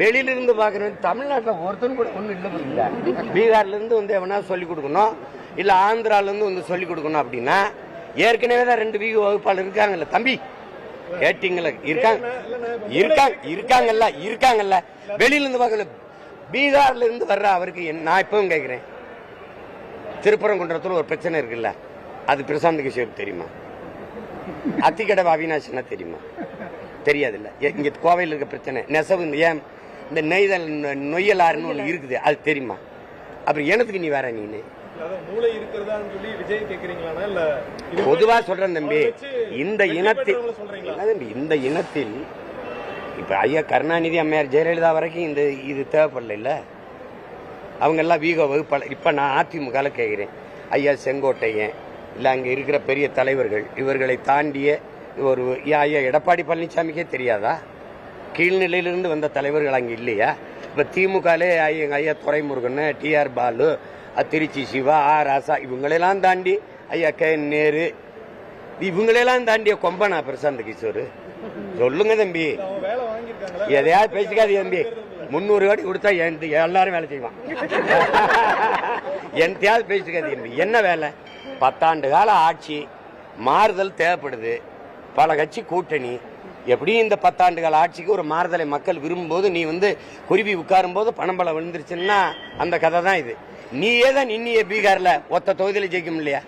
வெளியில இருந்து பாக்குறவன் தமிழ்நாட்டில் ஒருத்தன் கூட ஒன்றும் இல்லை புரியல பீகார்ல இருந்து வந்து எவனா சொல்லி கொடுக்கணும்? இல்ல ஆந்திரால இருந்து வந்து சொல்லி கொடுக்கணும் அப்படின்னா ஏற்கனவே தான் ரெண்டு வீக வகுப்பாளர் இருக்காங்கல்ல தம்பி? கேட்டிங்கள இருக்காங்க. இருக்காங்க இருக்காங்கல்ல இருக்காங்கல்ல. வெளியில இருந்து பார்க்கல பீகார்ல இருந்து வர்ற அவருக்கு நான் இப்பவும் கேட்கிறேன். திருப்பரங்குன்றத்துல ஒரு பிரச்சனை இருக்குல்ல அது பிரசாந்த் கிஷோர் தெரியுமா? அத்திக்கடவை அவினாஷ் என்ன தெரியுமா? தெரியாதுல்ல. இங்க கோவையில் இருக்க பிரச்சனை. நெசவு ஏன் இந்த நெய்தல் நொய்யலாறுன்னு ஒன்று இருக்குது. அது தெரியுமா? அப்புறம் எனத்துக்கு நீ வேற நீனு? பொதுவா சொல்றேன் தம்பி. இந்த இனத்தில் தம்பி, இந்த இனத்தில் இப்ப ஐயா கருணாநிதி அம்மையார் ஜெயலலிதா வரைக்கும் இந்த இது தேவைப்படல இல்ல அவங்க எல்லாம் வீக வகுப்பாளர். இப்ப நான் அதிமுகல கேட்கிறேன் ஐயா செங்கோட்டையன் இல்ல அங்க இருக்கிற பெரிய தலைவர்கள் இவர்களை தாண்டிய ஒரு ஐயா ஐயா எடப்பாடி பழனிசாமிக்கே தெரியாதா? கீழ்நிலையிலிருந்து வந்த தலைவர்கள் அங்கே இல்லையா? இப்போ திமுகலே எங்கள் ஐயா Duraimurugan T R Baalu Tiruchi Siva A Raja இவங்களெல்லாம் தாண்டி ஐயா கே நேரு இவங்களெல்லாம் தாண்டிய கொம்பனா பிரசாந்த் கிஷோர்? சொல்லுங்க தம்பி. எதையாவது பேசிக்காது தம்பி. முந்நூறு கோடி கொடுத்தா என் எல்லாரும் வேலை செய்வான். எந்தையாவது பேசிக்காது தம்பி. என்ன வேலை? பத்தாண்டு கால ஆட்சி மாறுதல் தேவைப்படுது. பல கட்சி கூட்டணி. எப்படியும் இந்த பத்தாண்டு கால ஆட்சிக்கு ஒரு மாறுதலை மக்கள் விரும்பும்போது நீ வந்து குருவி உட்காரும் போது பணம் பல விழுந்துருச்சுன்னா அந்த கதை தான் இது. நீயே தான் நின்னிய பீகாரில். ஒத்த தொகுதியில் ஜெயிக்கும் இல்லையா?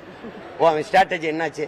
ஓ அவன் ஸ்ட்ராட்டஜி என்னாச்சு?